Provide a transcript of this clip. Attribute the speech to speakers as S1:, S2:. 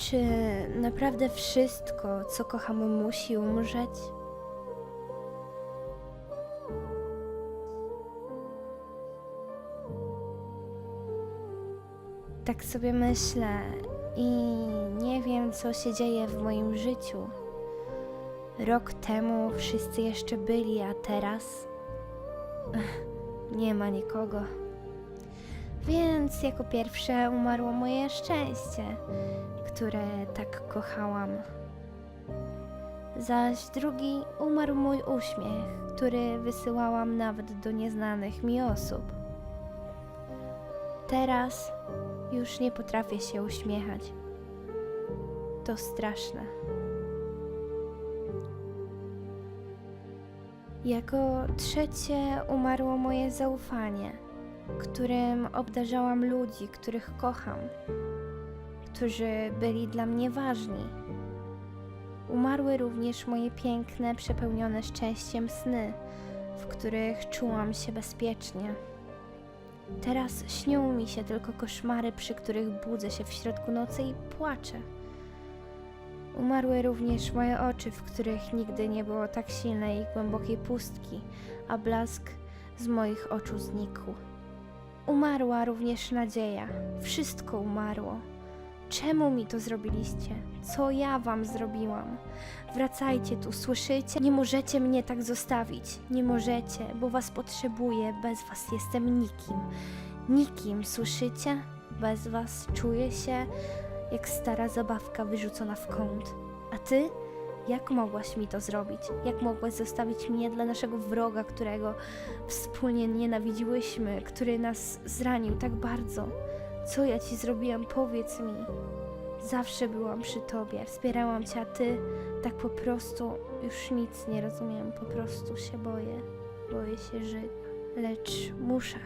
S1: Czy naprawdę wszystko, co kochamy, musi umrzeć? Tak sobie myślę i nie wiem, co się dzieje w moim życiu. Rok temu wszyscy jeszcze byli, a teraz nie ma nikogo. Więc jako pierwsze umarło moje szczęście, które tak kochałam. Zaś drugi umarł mój uśmiech, który wysyłałam nawet do nieznanych mi osób. Teraz już nie potrafię się uśmiechać. To straszne. Jako trzecie umarło moje zaufanie, którym obdarzałam ludzi, których kocham, którzy byli dla mnie ważni. Umarły również moje piękne, przepełnione szczęściem sny, w których czułam się bezpiecznie. Teraz śnią mi się tylko koszmary, przy których budzę się w środku nocy i płaczę. Umarły również moje oczy, w których nigdy nie było tak silnej i głębokiej pustki, a blask z moich oczu znikł. Umarła również nadzieja. Wszystko umarło. Czemu mi to zrobiliście? Co ja wam zrobiłam? Wracajcie tu, słyszycie? Nie możecie mnie tak zostawić. Nie możecie, bo was potrzebuję. Bez was jestem nikim. Nikim, słyszycie? Bez was czuję się jak stara zabawka wyrzucona w kąt. A ty? Jak mogłaś mi to zrobić? Jak mogłaś zostawić mnie dla naszego wroga, którego wspólnie nienawidziłyśmy, który nas zranił tak bardzo? Co ja ci zrobiłam? Powiedz mi. Zawsze byłam przy tobie, wspierałam cię, a ty tak po prostu już nic nie rozumiem, po prostu się boję. Boję się żyć, lecz muszę.